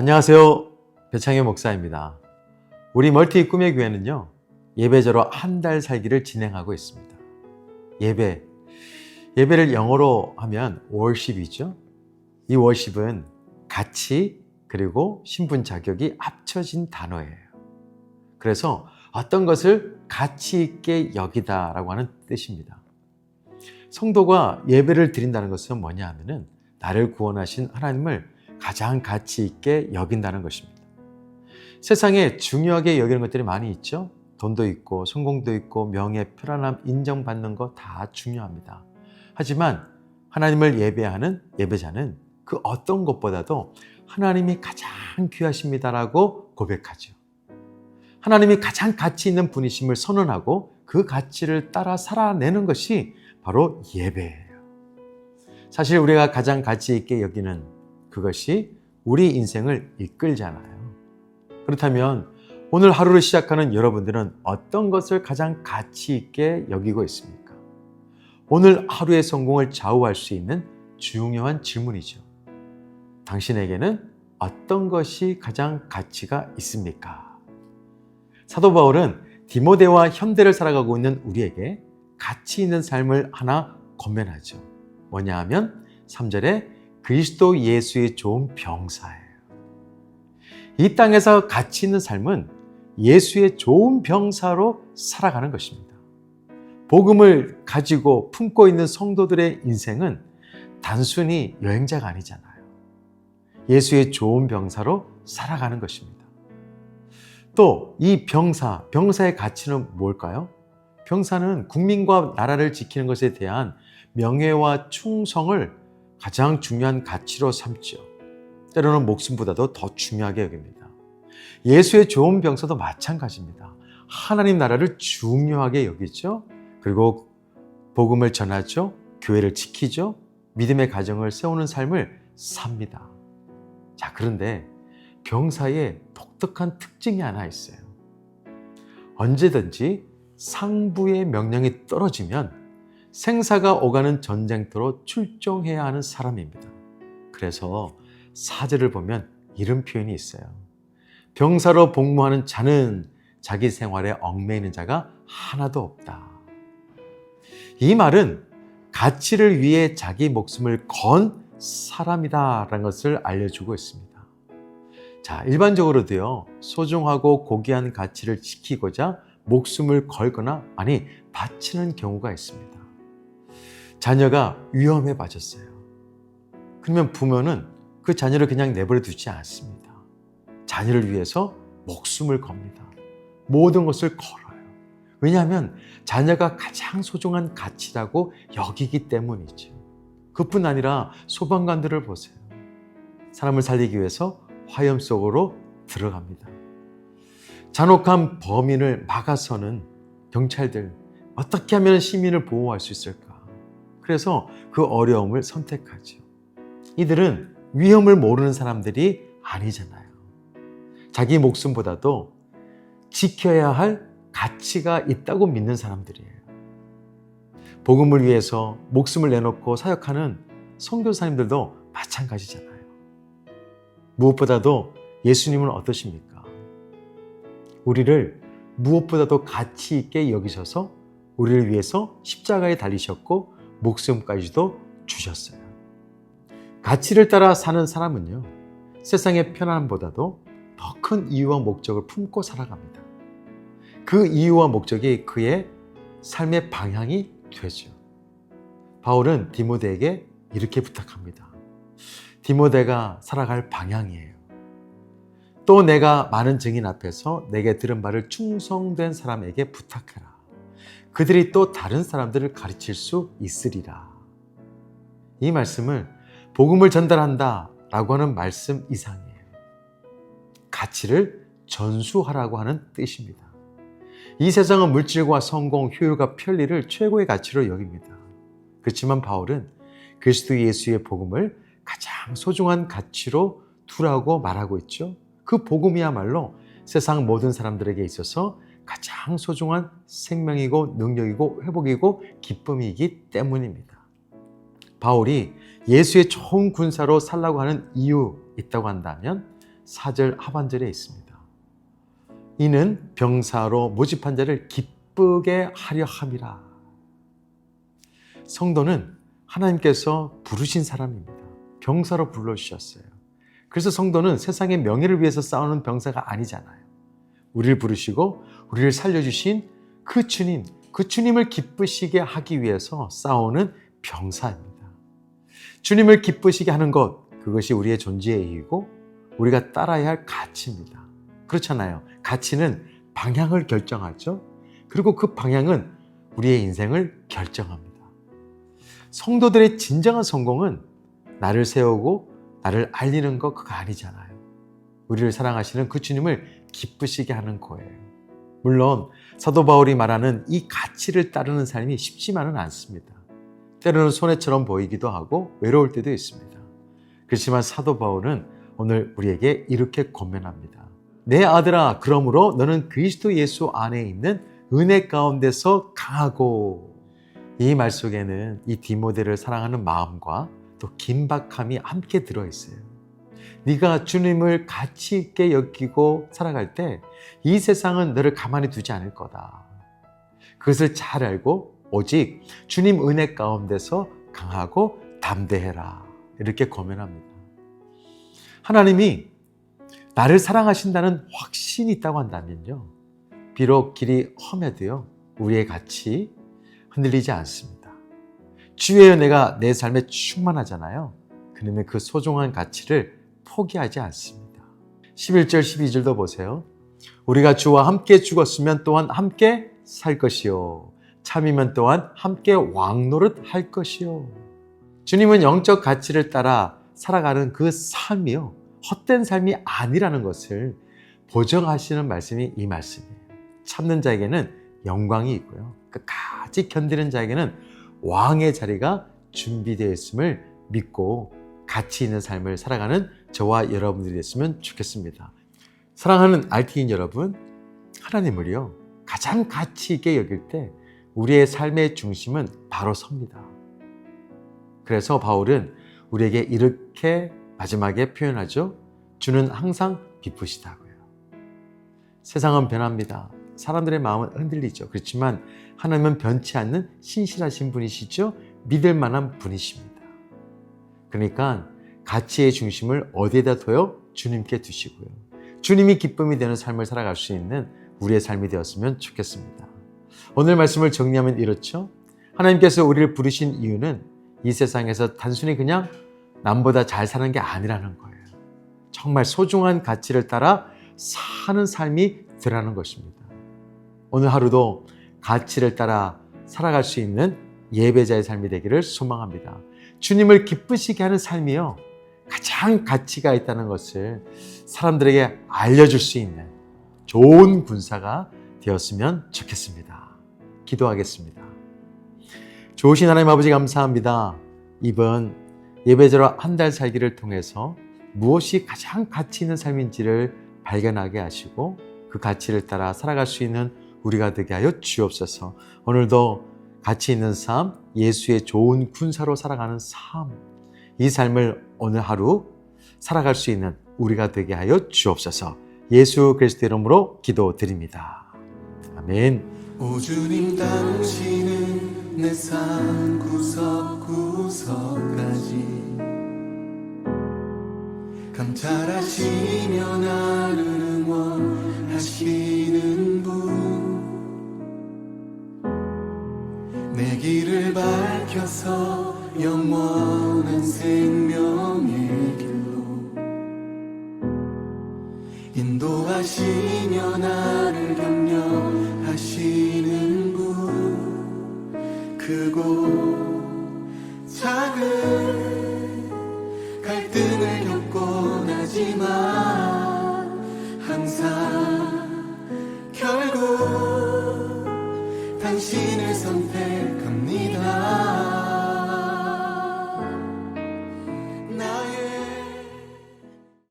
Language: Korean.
안녕하세요. 배창현 목사입니다. 우리 멀티 꿈의 교회는요, 예배자로 한 달 살기를 진행하고 있습니다. 예배. 예배를 영어로 하면 worship이죠. 이 worship은 가치 그리고 신분 자격이 합쳐진 단어예요. 그래서 어떤 것을 가치 있게 여기다라고 하는 뜻입니다. 성도가 예배를 드린다는 것은 뭐냐 하면은 나를 구원하신 하나님을 가장 가치 있게 여긴다는 것입니다. 세상에 중요하게 여기는 것들이 많이 있죠. 돈도 있고 성공도 있고 명예, 편안함, 인정받는 거 다 중요합니다. 하지만 하나님을 예배하는 예배자는 그 어떤 것보다도 하나님이 가장 귀하십니다라고 고백하죠. 하나님이 가장 가치 있는 분이심을 선언하고 그 가치를 따라 살아내는 것이 바로 예배예요. 사실 우리가 가장 가치 있게 여기는 그것이 우리 인생을 이끌잖아요. 그렇다면 오늘 하루를 시작하는 여러분들은 어떤 것을 가장 가치 있게 여기고 있습니까? 오늘 하루의 성공을 좌우할 수 있는 중요한 질문이죠. 당신에게는 어떤 것이 가장 가치가 있습니까? 사도 바울은 디모데와 현대를 살아가고 있는 우리에게 가치 있는 삶을 하나 건면하죠. 뭐냐 하면 3절에 그리스도 예수의 좋은 병사예요. 이 땅에서 가치 있는 삶은 예수의 좋은 병사로 살아가는 것입니다. 복음을 가지고 품고 있는 성도들의 인생은 단순히 여행자가 아니잖아요. 예수의 좋은 병사로 살아가는 것입니다. 또 이 병사, 병사의 가치는 뭘까요? 병사는 국민과 나라를 지키는 것에 대한 명예와 충성을 가장 중요한 가치로 삼죠. 때로는 목숨보다도 더 중요하게 여깁니다. 예수의 좋은 병사도 마찬가지입니다. 하나님 나라를 중요하게 여기죠. 그리고 복음을 전하죠. 교회를 지키죠. 믿음의 가정을 세우는 삶을 삽니다. 자, 그런데 병사의 독특한 특징이 하나 있어요. 언제든지 상부의 명령이 떨어지면 생사가 오가는 전쟁터로 출정해야 하는 사람입니다. 그래서 사제를 보면 이런 표현이 있어요. 병사로 복무하는 자는 자기 생활에 얽매이는 자가 하나도 없다. 이 말은 가치를 위해 자기 목숨을 건 사람이다라는 것을 알려주고 있습니다. 자, 일반적으로도요, 소중하고 고귀한 가치를 지키고자 목숨을 걸거나, 아니, 바치는 경우가 있습니다. 자녀가 위험에 빠졌어요. 그러면 부모는 그 자녀를 그냥 내버려 두지 않습니다. 자녀를 위해서 목숨을 겁니다. 모든 것을 걸어요. 왜냐하면 자녀가 가장 소중한 가치라고 여기기 때문이죠. 그뿐 아니라 소방관들을 보세요. 사람을 살리기 위해서 화염 속으로 들어갑니다. 잔혹한 범인을 막아서는 경찰들 어떻게 하면 시민을 보호할 수 있을까? 그래서 그 어려움을 선택하죠. 이들은 위험을 모르는 사람들이 아니잖아요. 자기 목숨보다도 지켜야 할 가치가 있다고 믿는 사람들이에요. 복음을 위해서 목숨을 내놓고 사역하는 선교사님들도 마찬가지잖아요. 무엇보다도 예수님은 어떠십니까? 우리를 무엇보다도 가치 있게 여기셔서 우리를 위해서 십자가에 달리셨고 목숨까지도 주셨어요. 가치를 따라 사는 사람은요, 세상의 편안함보다도 더 큰 이유와 목적을 품고 살아갑니다. 그 이유와 목적이 그의 삶의 방향이 되죠. 바울은 디모데에게 이렇게 부탁합니다. 디모데가 살아갈 방향이에요. 또 내가 많은 증인 앞에서 내게 들은 바를 충성된 사람에게 부탁해라. 그들이 또 다른 사람들을 가르칠 수 있으리라. 이 말씀을 복음을 전달한다 라고 하는 말씀 이상이에요. 가치를 전수하라고 하는 뜻입니다. 이 세상은 물질과 성공, 효율과 편리를 최고의 가치로 여깁니다. 그렇지만 바울은 그리스도 예수의 복음을 가장 소중한 가치로 두라고 말하고 있죠. 그 복음이야말로 세상 모든 사람들에게 있어서 가장 소중한 생명이고 능력이고 회복이고 기쁨이기 때문입니다. 바울이 예수의 좋은 군사로 살라고 하는 이유 있다고 한다면 4절 하반절에 있습니다. 이는 병사로 모집한 자를 기쁘게 하려 함이라. 성도는 하나님께서 부르신 사람입니다. 병사로 불러주셨어요. 그래서 성도는 세상의 명예를 위해서 싸우는 병사가 아니잖아요. 우리를 부르시고 우리를 살려주신 그 주님, 그 주님을 기쁘시게 하기 위해서 싸우는 병사입니다. 주님을 기쁘시게 하는 것, 그것이 우리의 존재의 이유고 우리가 따라야 할 가치입니다. 그렇잖아요. 가치는 방향을 결정하죠. 그리고 그 방향은 우리의 인생을 결정합니다. 성도들의 진정한 성공은 나를 세우고 나를 알리는 것 그거 아니잖아요. 우리를 사랑하시는 그 주님을 기쁘시게 하는 거예요. 물론 사도 바울이 말하는 이 가치를 따르는 삶이 쉽지만은 않습니다. 때로는 손해처럼 보이기도 하고 외로울 때도 있습니다. 그렇지만 사도 바울은 오늘 우리에게 이렇게 권면합니다. 내 아들아, 그러므로 너는 그리스도 예수 안에 있는 은혜 가운데서 강하고 이 말 속에는 이 디모데를 사랑하는 마음과 또 긴박함이 함께 들어 있어요. 네가 주님을 가치 있게 여기고 살아갈 때 이 세상은 너를 가만히 두지 않을 거다. 그것을 잘 알고 오직 주님 은혜 가운데서 강하고 담대해라. 이렇게 고면합니다. 하나님이 나를 사랑하신다는 확신이 있다고 한다면요. 비록 길이 험해도요. 우리의 가치 흔들리지 않습니다. 주의 은혜가 내 삶에 충만하잖아요. 그러면 그 소중한 가치를 포기하지 않습니다. 11절, 12절도 보세요. 우리가 주와 함께 죽었으면 또한 함께 살 것이요. 참이면 또한 함께 왕노릇 할 것이요. 주님은 영적 가치를 따라 살아가는 그 삶이요. 헛된 삶이 아니라는 것을 보정하시는 말씀이 이 말씀이에요. 참는 자에게는 영광이 있고요. 끝까지 견디는 자에게는 왕의 자리가 준비되어 있음을 믿고 가치 있는 삶을 살아가는 저와 여러분들이 됐으면 좋겠습니다. 사랑하는 RT인 여러분, 하나님을요, 가장 가치 있게 여길 때 우리의 삶의 중심은 바로 섭니다. 그래서 바울은 우리에게 이렇게 마지막에 표현하죠. 주는 항상 기쁘시다고요. 세상은 변합니다. 사람들의 마음은 흔들리죠. 그렇지만 하나님은 변치 않는 신실하신 분이시죠. 믿을 만한 분이십니다. 그러니까 가치의 중심을 어디에다 둬요? 주님께 두시고요. 주님이 기쁨이 되는 삶을 살아갈 수 있는 우리의 삶이 되었으면 좋겠습니다. 오늘 말씀을 정리하면 이렇죠. 하나님께서 우리를 부르신 이유는 이 세상에서 단순히 그냥 남보다 잘 사는 게 아니라는 거예요. 정말 소중한 가치를 따라 사는 삶이 되라는 것입니다. 오늘 하루도 가치를 따라 살아갈 수 있는 예배자의 삶이 되기를 소망합니다. 주님을 기쁘시게 하는 삶이요. 가장 가치가 있다는 것을 사람들에게 알려줄 수 있는 좋은 군사가 되었으면 좋겠습니다. 기도하겠습니다. 좋으신 하나님 아버지 감사합니다. 이번 예배자로 한 달 살기를 통해서 무엇이 가장 가치 있는 삶인지를 발견하게 하시고 그 가치를 따라 살아갈 수 있는 우리가 되게 하여 주옵소서. 오늘도 가치 있는 삶, 예수의 좋은 군사로 살아가는 삶, 이 삶을 오늘 하루 살아갈 수 있는 우리가 되게 하여 주옵소서. 예수 그리스도 이름으로 기도드립니다. 아멘. 오 주님 당신은 내 삶 구석구석까지 감찰하시며 나를 응원하시는 길을 밝혀서 영원한 생명의